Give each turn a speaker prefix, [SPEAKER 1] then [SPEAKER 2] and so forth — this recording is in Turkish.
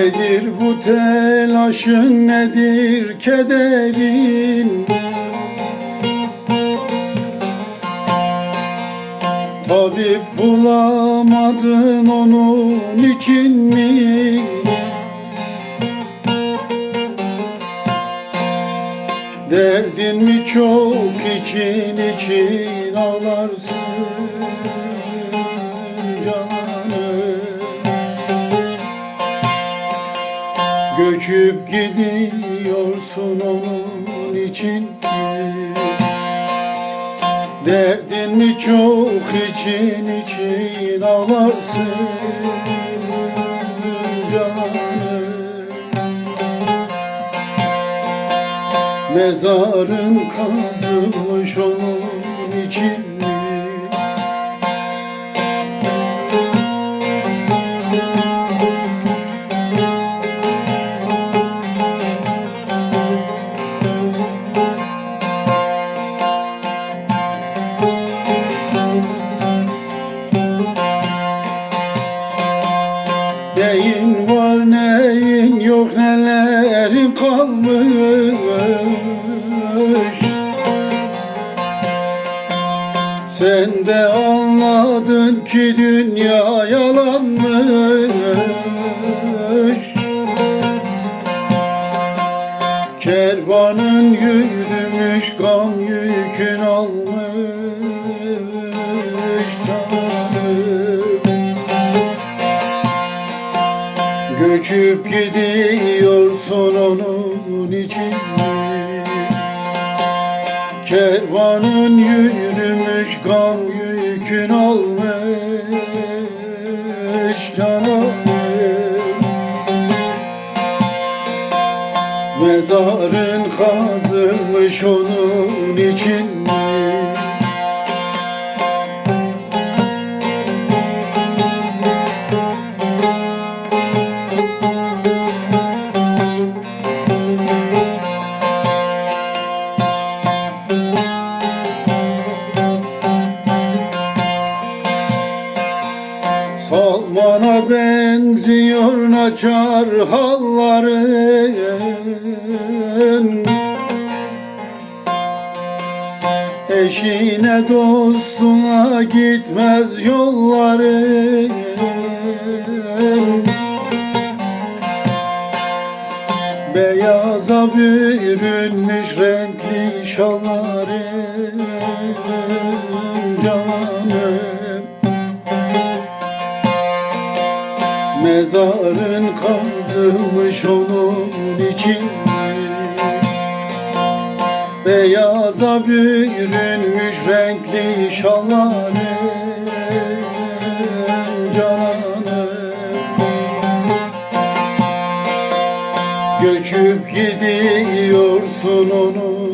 [SPEAKER 1] Nedir bu telaşın nedir kederin Tabip bulamadın onun için mi? Derdin mi çok için için ağlarsın Göçüp gidiyorsun onun için? Derdin mi çok için için ağlarsın canım Mezarın kazılmış onun için mi? Nelerin kalmış. Sen de anladın ki dünya yalanmış. Kervanın yürümüş gam yükün almış Göçüp gidiyorsun onun için? Kervanın yürümüş gam yükün almış canım Mezarın kazılmış onun için mi? Salmana benziyor naçar halların. Eşine dostuna gitmez yolların. Beyaza bürünmüş renkli şalların canım Mezarın kazılmış onun için. Beyaza bürünmüş renkli şalları canım Göçüp gidiyorsun onun